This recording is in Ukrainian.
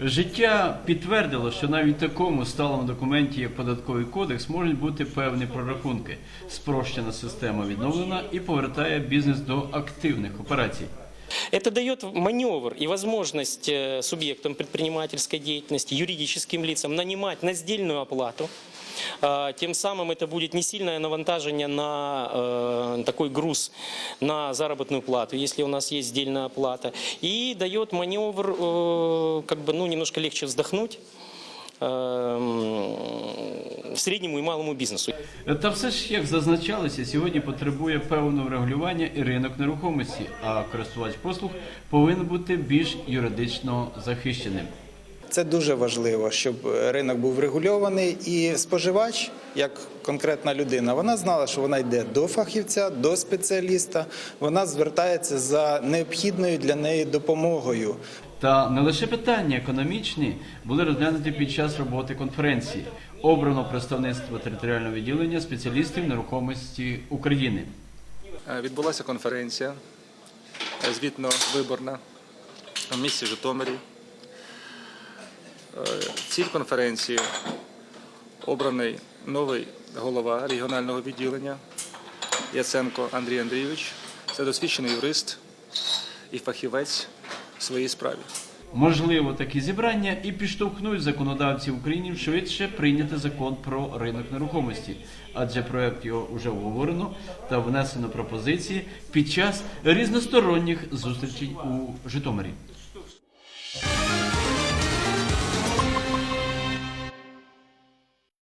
Життя підтвердило, що навіть в такому сталому документі, як податковий кодекс, можуть бути певні прорахунки. Спрощена система відновлена і повертає бізнес до активних операцій. Это дает маневр и возможность э, субъектам предпринимательской деятельности, юридическим лицам нанимать на сдельную оплату. А, Тем самым это будет не сильное навантажение на э, такой груз на заработную плату, если у нас есть сдельная оплата. И дает маневр, э, как бы, ну, немножко легче вздохнуть э, среднему и малому бизнесу. Та все ж, як зазначалося, сьогодні потребує певного регулювання і ринок нерухомості, а користувач послуг повинен бути більш юридично захищеним. Це дуже важливо, щоб ринок був регульований, і споживач, як конкретна людина, вона знала, що вона йде до фахівця, до спеціаліста. Вона звертається за необхідною для неї допомогою. Та не лише питання економічні були розглянуті під час роботи конференції. Обрано представництво територіального відділення спеціалістів нерухомості України. Е, Відбулася конференція е, звітно-виборна в місті Житомирі. Е, Ціль конференції обраний новий голова регіонального відділення Яценко Андрій Андрійович. Це досвідчений юрист і фахівець в своїй справі. Можливо, такі зібрання і підштовхнуть законодавців України швидше прийняти закон про ринок нерухомості, адже проект його вже обговорено та внесено пропозиції під час різносторонніх зустрічей у Житомирі.